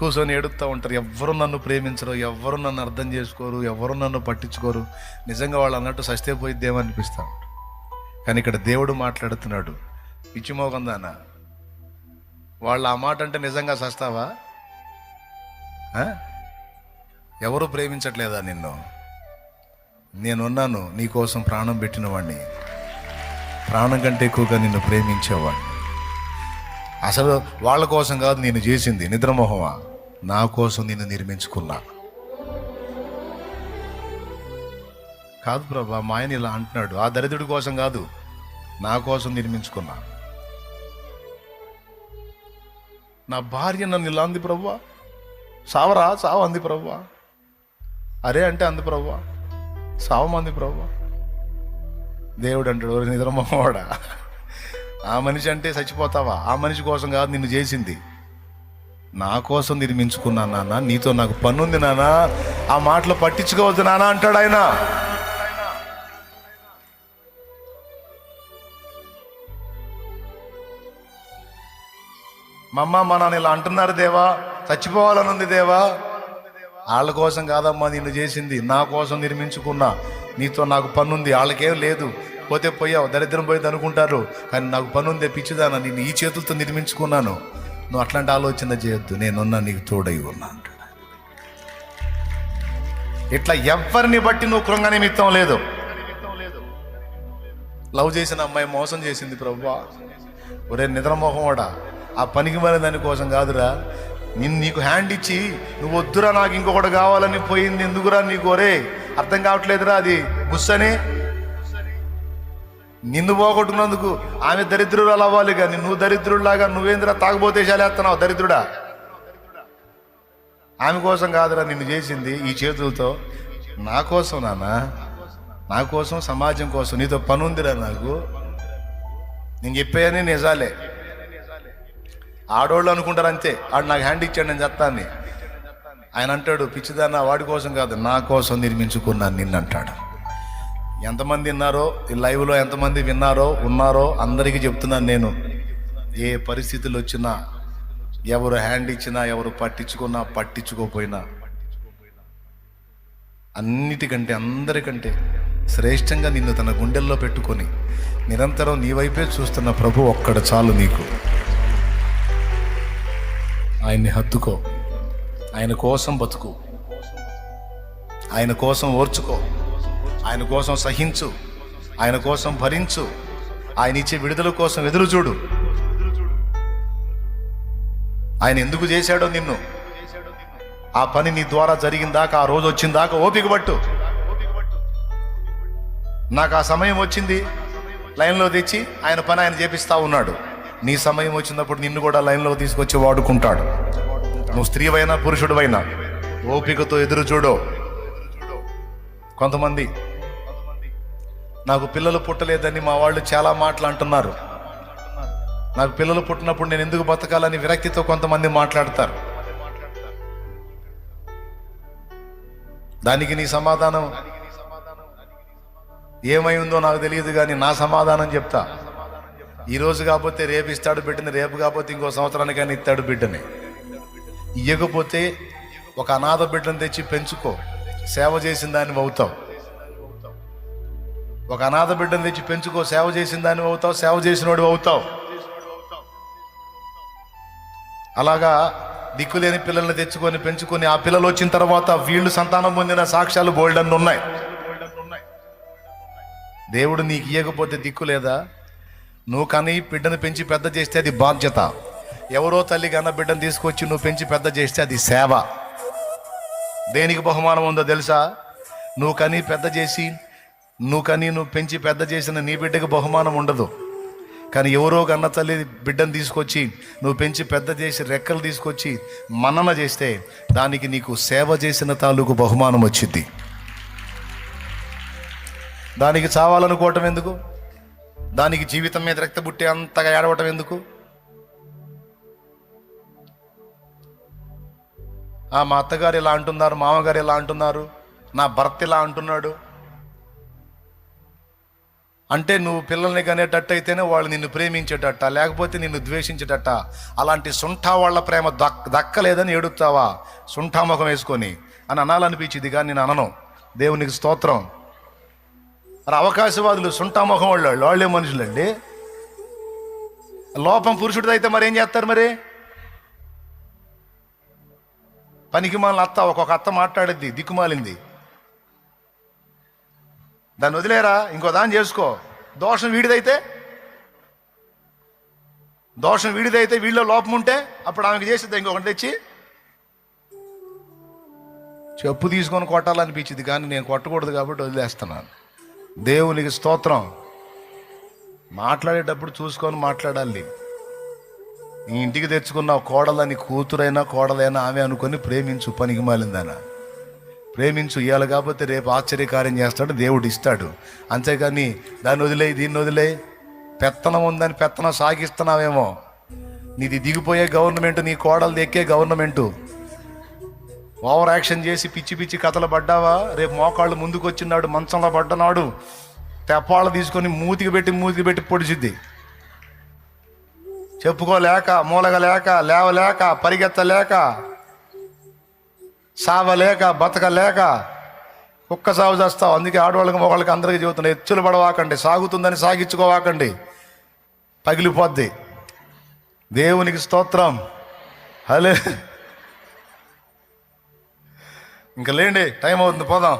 కూర్చొని ఏడుస్తూ ఉంటారు. ఎవ్వరు నన్ను ప్రేమించరు ఎవ్వరు నన్ను అర్థం చేసుకోరు ఎవరు నన్ను పట్టించుకోరు. నిజంగా వాళ్ళు అన్నట్టు సస్తే పోయిద్దేమో అనిపిస్తా కానీ ఇక్కడ దేవుడు మాట్లాడుతున్నాడు. పిచ్చిమోకందానా వాళ్ళు ఆ మాట అంటే నిజంగా సస్తావా? ఎవరు ప్రేమించట్లేదా నిన్ను? నేనున్నాను నీకోసం ప్రాణం పెట్టిన వాడిని ప్రాణం కంటే ఎక్కువగా నిన్ను ప్రేమించేవాడిని అసలు వాళ్ళ కోసం కాదు నేను చేసింది నిద్రమోహమా? నా కోసం నిన్ను నిర్మించుకున్నా. కాదు ప్రభా మా ఆయన ఇలా అంటున్నాడు. ఆ దరిద్రుడి కోసం కాదు నా కోసం నిర్మించుకున్నా. నా భార్య నన్ను ఇలా అంది ప్రభా. సావరా సావ అంది ప్రభా. అరే అంటే అంది ప్రభా. సావమంది ప్రభా. దేవుడు అంటాడు "ఓరి ఆ మనిషి అంటే చచ్చిపోతావా? ఆ మనిషి కోసం కాదు నిన్ను చేసింది. నా కోసం నిర్మించుకున్నా నాన్న నీతో నాకు పనుంది నాన్న ఆ మాటలు పట్టించుకోవద్దు నాన్న అంటాడు ఆయన. మా అమ్మ మా నాన్న ఇలా అంటున్నారు దేవా చచ్చిపోవాలని ఉంది దేవా. వాళ్ళ కోసం కాదమ్మా నిన్ను చేసింది నా కోసం నిర్మించుకున్నా నీతో నాకు పనుంది వాళ్ళకేం లేదు. పోతే పోయావు దరిద్రం పోయింది అనుకుంటారు కానీ నాకు పనుంది పిచ్చిదానా నిన్ను ఈ చేతులతో నిర్మించుకున్నాను. నువ్వు అట్లాంటి ఆలోచన చేయొద్దు. నేనున్నా నీకు తోడై ఉన్నా అంటాడు ఇట్లా ఎవరిని బట్టి నువ్వు కృంగ నిమిత్తం లేదు. లవ్ చేసిన అమ్మాయి మోసం చేసింది ప్రభా ఒరే నిద్రమోహమోడా ఆ పనికి మరి దానికోసం కాదురా. నిన్ను నీకు హ్యాండ్ ఇచ్చి నువ్వు వద్దురా నాకు ఇంకొకటి కావాలని పోయింది ఎందుకురా నీకు? ఒరే అర్థం కావట్లేదురా అది. గుస్సనే నిన్ను పోగొట్టుకున్నందుకు ఆమె దరిద్రురాలు అవ్వాలి కానీ నువ్వు దరిద్రుడిలాగా నువ్వేంద్రా తాగుబోతే చాలేస్తున్నావు దరిద్రుడా? ఆమె కోసం కాదురా నిన్ను చేసింది ఈ చేతులతో. నా కోసం నాన్న నా కోసం సమాజం కోసం నీతో పని ఉందిరా నాకు. నేను చెప్పేయని నిజాలే. ఆడోళ్ళు అనుకుంటారు అంతే. ఆడు నాకు హ్యాండ్ ఇచ్చాడు నేను చెప్తాన్ని. ఆయన అంటాడు పిచ్చిదాన్న వాడి కోసం కాదు నా కోసం నిర్మించుకున్నాను నిన్ను అంటాడు ఎంతమంది విన్నారో ఈ లైవ్లో ఎంతమంది విన్నారో ఉన్నారో అందరికీ చెప్తున్నాను నేను. ఏ పరిస్థితులు వచ్చినా ఎవరు హ్యాండ్ ఇచ్చినా ఎవరు పట్టించుకున్నా పట్టించుకోపోయినా అన్నిటికంటే అందరికంటే శ్రేష్టంగా నిన్ను తన గుండెల్లో పెట్టుకొని నిరంతరం నీ వైపే చూస్తున్న ప్రభు ఒక్కడ చాలు నీకు. ఆయన్ని హత్తుకో. ఆయన కోసం బతుకు. ఆయన కోసం ఓర్చుకో. ఆయన కోసం సహించు. ఆయన కోసం భరించు. ఆయన ఇచ్చే విడుదల కోసం ఎదురు చూడు. ఆయన ఎందుకు చేశాడో నిన్ను. ఆ పని నీ ద్వారా జరిగిందాక ఆ రోజు వచ్చిందాక ఓపిక పట్టు. నాకు ఆ సమయం వచ్చింది. లైన్లో తెచ్చి ఆయన పని ఆయన చేపిస్తా ఉన్నాడు. నీ సమయం వచ్చినప్పుడు నిన్ను కూడా లైన్లో తీసుకొచ్చి వాడుకుంటాడు. నువ్వు స్త్రీవైనా పురుషుడువైనా ఓపికతో ఎదురు చూడు. కొంతమంది నాకు పిల్లలు పుట్టలేదని మా వాళ్ళు చాలా మాటలు అంటున్నారు. నాకు పిల్లలు పుట్టినప్పుడు నేను ఎందుకు బతకాలని విరక్తితో కొంతమంది మాట్లాడతారు. దానికి నీ సమాధానం ఏమై ఉందో నాకు తెలియదు కానీ నా సమాధానం చెప్తా. ఈరోజు కాకపోతే రేపు ఇస్తాడు బిడ్డని రేపు కాకపోతే ఇంకో సంవత్సరానికైనా ఇస్తాడు బిడ్డని. ఇయ్యకపోతే ఒక అనాథ బిడ్డను తెచ్చి పెంచుకో. సేవ చేసిన దాన్ని అవుతావు. ఒక అనాథ బిడ్డను తెచ్చి పెంచుకో సేవ చేసిన దాన్ని అవుతావు సేవ చేసినోడు అవుతావు. అలాగా దిక్కులేని పిల్లల్ని తెచ్చుకొని పెంచుకొని ఆ పిల్లలు వచ్చిన తర్వాత వీళ్ళు సంతానం పొందిన సాక్ష్యాలు బోల్డన్ ఉన్నాయి. దేవుడు నీకు ఇయ్యకపోతే దిక్కు లేదా? నువ్వు కానీ బిడ్డను పెంచి పెద్ద చేస్తే అది బాధ్యత. ఎవరో తల్లి కన్నా బిడ్డను తీసుకొచ్చి నువ్వు పెంచి పెద్ద చేస్తే అది సేవ. దేనికి బహుమానం ఉందో తెలుసా? నువ్వు కానీ పెద్ద చేసి నువ్వు కానీ నువ్వు పెంచి పెద్ద చేసిన నీ బిడ్డకు బహుమానం ఉండదు. కానీ ఎవరో కన్న తల్లి బిడ్డను తీసుకొచ్చి నువ్వు పెంచి పెద్ద చేసి రెక్కలు తీసుకొచ్చి మన్నన చేస్తే దానికి నీకు సేవ చేసిన తాలూకు బహుమానం వచ్చింది దానికి చావాలనుకోవటం ఎందుకు? దానికి జీవితం మీద రక్త బుట్టి అంతగా ఏడవటం ఎందుకు? ఆ మా అత్తగారు ఇలా అంటున్నారు మామగారు ఇలా అంటున్నారు నా భర్త ఇలా అంటున్నాడు. అంటే నువ్వు పిల్లల్ని కనేటట్టు అయితేనే వాళ్ళు నిన్ను ప్రేమించేటట్ట లేకపోతే నిన్ను ద్వేషించేటట్ట. అలాంటి సుంఠా వాళ్ళ ప్రేమ దక్ దక్కలేదని ఏడుస్తావా సుంఠాముఖం వేసుకొని. అని అనాలనిపించింది కానీ నేను అనను. దేవునికి స్తోత్రం. మరి అవకాశవాదులు సుంఠాముఖం వాళ్ళు వాళ్ళే మనుషులండి. లోపం పురుషుడిది అయితే మరి ఏం చేస్తారు మరి? పనికి మాలిన అత్త ఒక్కొక్క అత్త మాట్లాడిద్ది దిక్కుమాలింది. దాన్ని వదిలేరా? ఇంకో దాన్ని చేసుకో. దోషం వీడిదైతే? దోషం వీడిదైతే వీళ్ళ లోపం ఉంటే అప్పుడు ఆమెకి చేసిద్దా ఇంకొకటి తెచ్చి చెప్పు తీసుకొని కొట్టాలనిపించింది కానీ నేను కొట్టకూడదు కాబట్టి వదిలేస్తున్నాను. దేవునికి స్తోత్రం. మాట్లాడేటప్పుడు చూసుకొని మాట్లాడాలి. నీ ఇంటికి తెచ్చుకున్న కోడలని కూతురైనా కోడలైనా ఆమె అనుకొని ప్రేమించు పనికి మాలిందన ప్రేమించు ఇవ్వాలి కాకపోతే రేపు ఆశ్చర్యకార్యం చేస్తాడు దేవుడు ఇస్తాడు. అంతేకాని దాన్ని వదిలే దీన్ని వదిలే పెత్తనం ఉందని పెత్తనం సాగిస్తున్నావేమో. నీది దిగిపోయే గవర్నమెంట్ నీ కోడలు ఎక్కే గవర్నమెంటు. ఓవర్ యాక్షన్ చేసి పిచ్చి పిచ్చి కథలు పడ్డావా? రేపు మోకాళ్ళు ముందుకు వచ్చినాడు మంచంలో పడ్డనాడు. తెప్పాళ్ళు తీసుకొని మూతికి పెట్టి మూతికి పెట్టి పొడిచిద్ది. చెప్పుకోలేక మూలగలేక లేవలేక పరిగెత్తలేక సావలేక బతకలేక కుక్క సాగు చేస్తావు. అందుకే ఆడవాళ్ళకి మొగాళ్ళకి అందరికీ చెబుతున్నాయి ఎచ్చులు పడవాకండి సాగుతుందని సాగించుకోవాకండి. పగిలిపోద్ది. దేవునికి స్తోత్రం. హలే ఇంకా లేండి టైం అవుతుంది పోదాం.